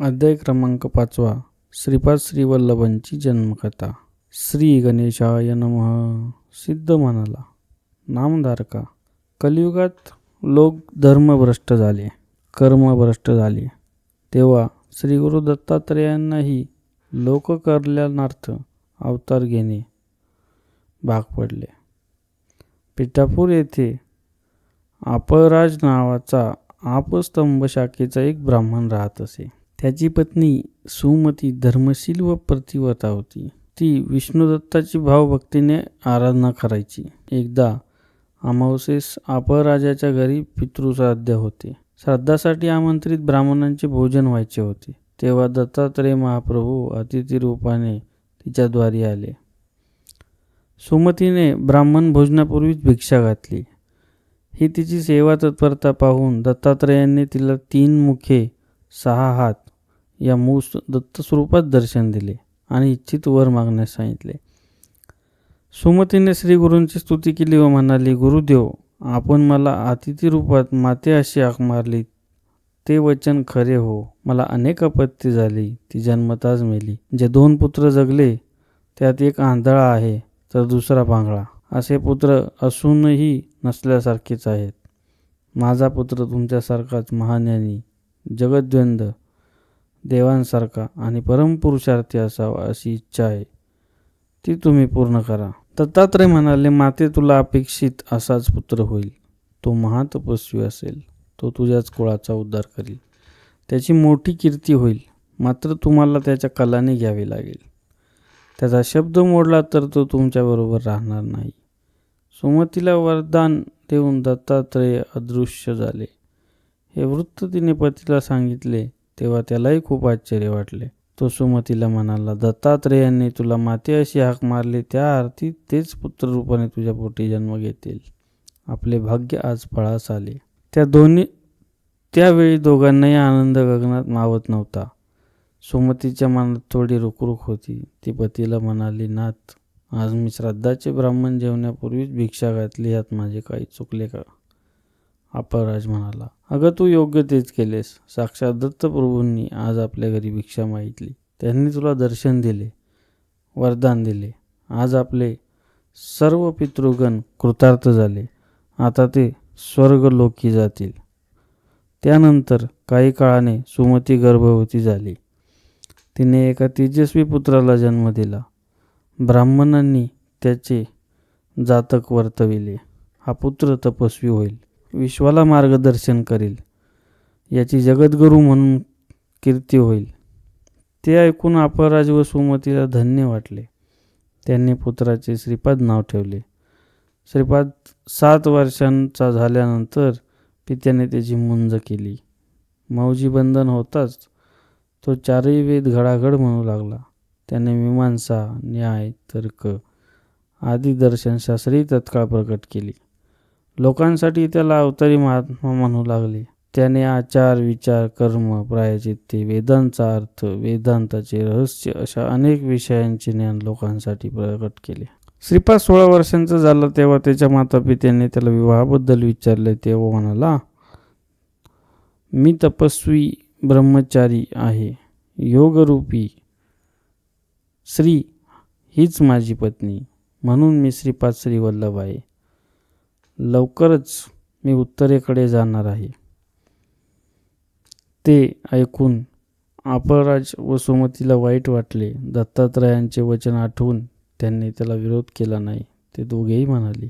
अध्याय क्रमांक पाचवा. श्रीपाद श्रीवल्लभांची जन्मकथा. श्री गणेशाय नमः. सिद्ध म्हणाला नामधारका. कलियुगात लोक धर्मभ्रष्ट झाले. कर्मभ्रष्ट झाले. तेव्हा श्री गुरु दत्तात्रेयांनाही लोककल्याणार्थ अवतार घेणे भाग पडले. पिठापूर येथे अपराज नावाचा आपस्तंभ शाखेचा एक ब्राह्मण राहत असे. त्याची पत्नी सुमती धर्मशील व प्रतिव्रता होती. ती विष्णुदत्ताची भावभक्तीने आराधना करायची. एकदा अमावसेस अपराजाच्या घरी पितृश्राद्ध होते. श्राद्धासाठी आमंत्रित ब्राह्मणांचे भोजन व्हायचे होते. तेव्हा दत्तात्रय महाप्रभू अतिथी रूपाने तिच्याद्वारी आले. सुमतीने ब्राह्मण भोजनापूर्वीच भिक्षा घातली. ही तिची सेवा तत्परता पाहून दत्तात्रयांनी तिला तीन मुखे सहा हात या मूस दत्तस्वरूपात दर्शन दिले आणि इच्छित वर मागण्यास सांगितले. सुमतीने श्रीगुरूंची स्तुती केली व म्हणाली गुरुदेव आपण मला अतिथी रूपात माते अशी आक मारली. ते वचन खरे हो. मला अनेक अपत्य झाली. ती जन्मताच मेली. जे दोन पुत्र जगले त्यात एक आंधळा आहे तर दुसरा पांगळा असे पुत्र असूनही नसल्यासारखेच आहेत. माझा पुत्र तुमच्यासारखाच महाज्ञानी जगद्वंद देवांसारखा आणि परमपुरुषार्थी असावा अशी इच्छा आहे. ती तुम्ही पूर्ण करा. दत्तात्रय म्हणाले माते तुला अपेक्षित असाच पुत्र होईल. तो महातपस्वी असेल. तो तुझ्याच कुळाचा उद्धार करील. त्याची मोठी कीर्ती होईल. मात्र तुम्हाला त्याच्या कलाने घ्यावे लागेल. त्याचा शब्द मोडला तर तो तुमच्याबरोबर राहणार नाही. सुमतीला वरदान देऊन दत्तात्रय अदृश्य झाले. हे वृत्त तिने पतीला सांगितले तेव्हा त्यालाही खूप आश्चर्य वाटले. तो सुमतीला म्हणाला दत्तात्रेयांनी तुला माते अशी हाक मारली त्या अर्थी तेच पुत्ररूपाने तुझ्या पोटी जन्म घेतील. आपले भाग्य आज फळास आले. त्या दोन्ही त्यावेळी दोघांनाही आनंद गगनात मावत नव्हता. सुमतीच्या मनात थोडी रुखरुख होती. ती पतीला म्हणाली नाथ आज मी श्राद्धाचे ब्राह्मण जेवण्यापूर्वीच भिक्षा घातली यात माझे काही चुकले का? अपराज म्हणाला अगं तू योग्य तेच केलेस. साक्षात दत्तप्रभूंनी आज आपल्या घरी भिक्षा मागितली. त्यांनी तुला दर्शन दिले वरदान दिले. आज आपले सर्व पितृगण कृतार्थ झाले. आता ते स्वर्गलोकी जातील. त्यानंतर काही काळाने सुमती गर्भवती झाली. तिने एका तेजस्वी पुत्राला जन्म दिला. ब्राह्मणांनी त्याचे जातक वर्तविले. हा पुत्र तपस्वी होईल. विश्वाला मार्गदर्शन करील. याची जगद्गुरू म्हणून कीर्ती होईल. ते ऐकून अपराज व सुमतीला धन्य वाटले. त्यांनी पुत्राचे श्रीपाद नाव ठेवले. श्रीपाद सात वर्षांचा झाल्यानंतर पित्याने त्याची मुंज केली. मौजी बंधन होताच तो चारही वेद घडाघड म्हणू लागला. त्याने मीमांसा न्याय तर्क आदी दर्शनशास्त्री तत्काळ प्रकट केली. लोकांसाठी त्याला अवतारी महात्मा म्हणू लागले. त्याने आचार विचार कर्म प्रायचित्ते वेदांचा अर्थ वेदांताचे रहस्य अशा अनेक विषयांचे ज्ञान लोकांसाठी प्रकट केले. श्रीपाद सोळा वर्षांचा झाला तेव्हा त्याच्या मातापित्याने त्याला विवाहाबद्दल विचारले. तेव्हा म्हणाला मी तपस्वी ब्रह्मचारी आहे. योगरूपी. श्री हीच माझी पत्नी. म्हणून मी श्रीपाद श्रीवल्लभ आहे. लवकरच मी उत्तरेकडे जाणार आहे. ते ऐकून अपराज व सुमतीला वाईट वाटले. दत्तात्रयांचे वचन आठवून त्यांनी त्याला विरोध केला नाही. ते दोघेही म्हणाले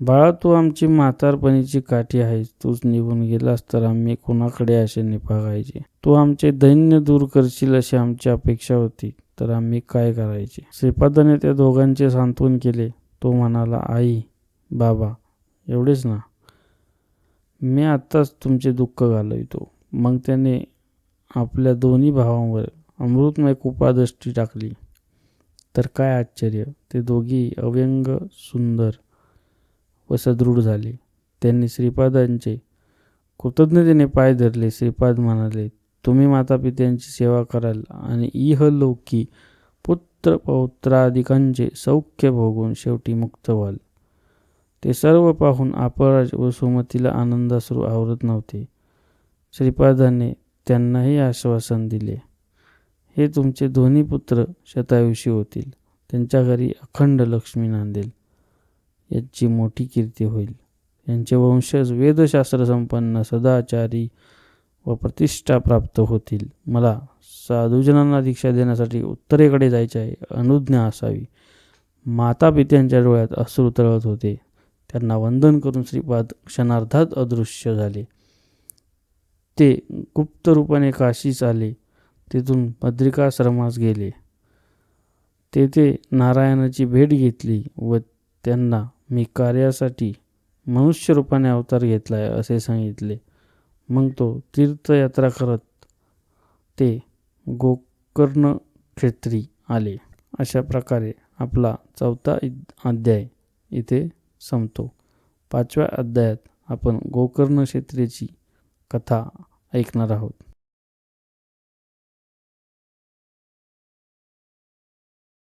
बाळा तू आमची म्हातारपणीची काठी आहेस. तूच निघून गेलास तर आम्ही कोणाकडे असे निभागायचे? तू आमचे दैन्य दूर करशील अशी आमची अपेक्षा होती. तर आम्ही काय करायचे? श्रीपादाने त्या दोघांचे सांत्वन केले. तो म्हणाला आई बाबा एवढेच ना. मी आत्ताच तुमचे दुःख घालवितो. मग त्याने आपल्या दोन्ही भावांवर अमृतमय कृपादृष्टी टाकली. तर काय आश्चर्य ते दोघी अव्यंग सुंदर व सदृढ झाले. त्यांनी श्रीपादांचे कृतज्ञतेने पाय धरले. श्रीपाद म्हणाले तुम्ही मातापित्यांची सेवा कराल आणि इहलोकी पुत्र पौत्रादिकांचे सौख्य भोगून शेवटी मुक्त व्हाल. ते सर्व पाहून अपराज व सुमतीला आनंदाश्रू आवरत नव्हते. श्रीपादाने त्यांनाही आश्वासन दिले. हे तुमचे दोन्ही पुत्र शतायुषी होतील. त्यांच्या घरी अखंड लक्ष्मी नांदेल. याची मोठी कीर्ती होईल. यांचे वंशज वेदशास्त्र संपन्न सदाचारी व प्रतिष्ठा प्राप्त होतील. मला साधुजनांना दीक्षा देण्यासाठी उत्तरेकडे जायचे आहे. अनुज्ञा असावी. माता पित्यांच्या डोळ्यात अश्रू तळत होते. त्यांना वंदन करून श्रीपाद क्षणार्धात अदृश्य झाले. ते गुप्त रूपाने काशीस आले. तिथून भद्रिकाश्रमास गेले. तेथे नारायणाची भेट घेतली व त्यांना मी कार्यासाठी मनुष्य रूपाने अवतार घेतला आहे असे सांगितले. मग तो तीर्थयात्रा करत ते गोकर्ण क्षेत्री आले. अशा प्रकारे आपला चौथा अध्याय इथे संपतो. पाचव्या अध्यायात आपण गोकर्ण क्षेत्रेची कथा ऐकणार आहोत.